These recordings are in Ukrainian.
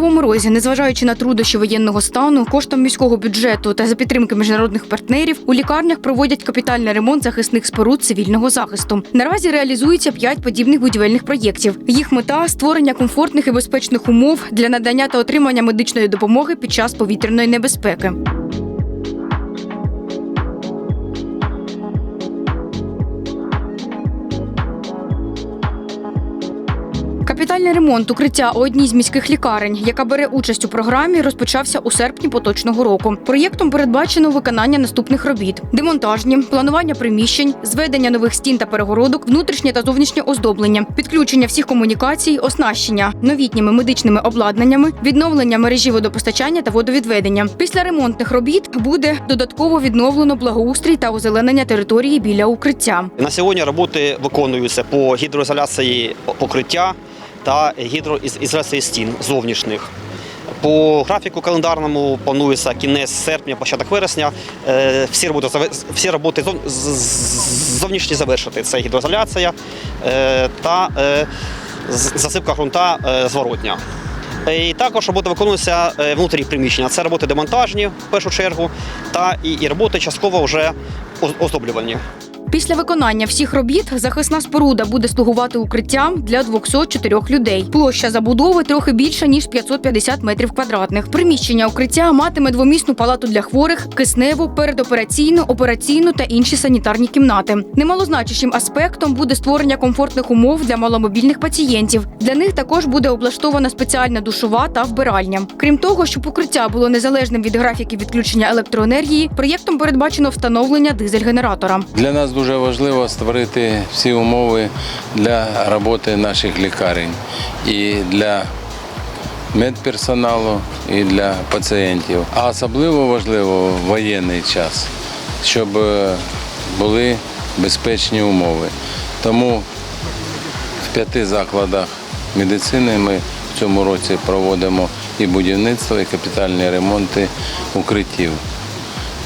Кривому Розі, незважаючи на труднощі воєнного стану, коштом міського бюджету та за підтримки міжнародних партнерів, у лікарнях проводять капітальний ремонт захисних споруд цивільного захисту. Наразі реалізується п'ять подібних будівельних проєктів. Їх мета створення комфортних і безпечних умов для надання та отримання медичної допомоги під час повітряної небезпеки. Капітальний ремонт укриття у одній з міських лікарень, яка бере участь у програмі, розпочався у серпні поточного року. Проєктом передбачено виконання наступних робіт: демонтажні, планування приміщень, зведення нових стін та перегородок, внутрішнє та зовнішнє оздоблення, підключення всіх комунікацій, оснащення новітніми медичними обладнаннями, відновлення мережі водопостачання та водовідведення. Після ремонтних робіт буде додатково відновлено благоустрій та озеленення території біля укриття. На сьогодні роботи виконуються по гідроізоляції покриття та гідроізоляції стін зовнішніх. По графіку календарному планується кінець серпня, початок вересня. Е, Всі роботи, всі роботи зовнішні завершити. Це гідроізоляція е, та е, засипка ґрунта зворотня. І також роботи виконуються внутрі приміщення. Це роботи демонтажні в першу чергу, та і, роботи частково вже оз- оздоблювальні. Після виконання всіх робіт захисна споруда буде слугувати укриттям для 204 людей. Площа забудови трохи більша ніж 550 метрів квадратних. Приміщення укриття матиме двомісну палату для хворих, кисневу, передопераційну, операційну та інші санітарні кімнати. Немалозначущим аспектом буде створення комфортних умов для маломобільних пацієнтів. Для них також буде облаштована спеціальна душова та вбиральня. Крім того, щоб укриття було незалежним від графіків відключення електроенергії, проєктом передбачено встановлення дизель-генератора. Для нас дуже важливо створити всі умови для роботи наших лікарень і для медперсоналу, і для пацієнтів. А особливо важливо в воєнний час, щоб е, були безпечні умови. Тому в п'яти закладах медицини ми в цьому році проводимо і будівництво, і капітальні ремонти укриттів.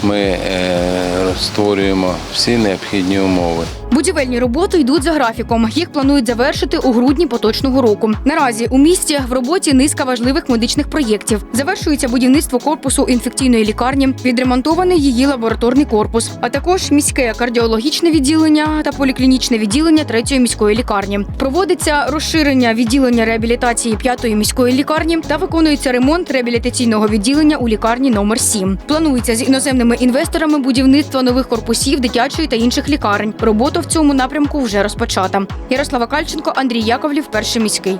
Ми е, створюємо всі необхідні умови. Будівельні роботи йдуть за графіком. Їх планують завершити у грудні поточного року. Наразі у місті в роботі низка важливих медичних проєктів. Завершується будівництво корпусу інфекційної лікарні, відремонтований її лабораторний корпус, а також міське кардіологічне відділення та поліклінічне відділення третьої міської лікарні. Проводиться розширення відділення реабілітації п'ятої міської лікарні та виконується ремонт реабілітаційного відділення у лікарні номер 7 Планується з іноземними інвесторами будівництво нових корпусів дитячої та інших лікарень. Робота в цьому напрямку вже розпочата. Ярослава Кальченко, Андрій Яковлів, перший міський.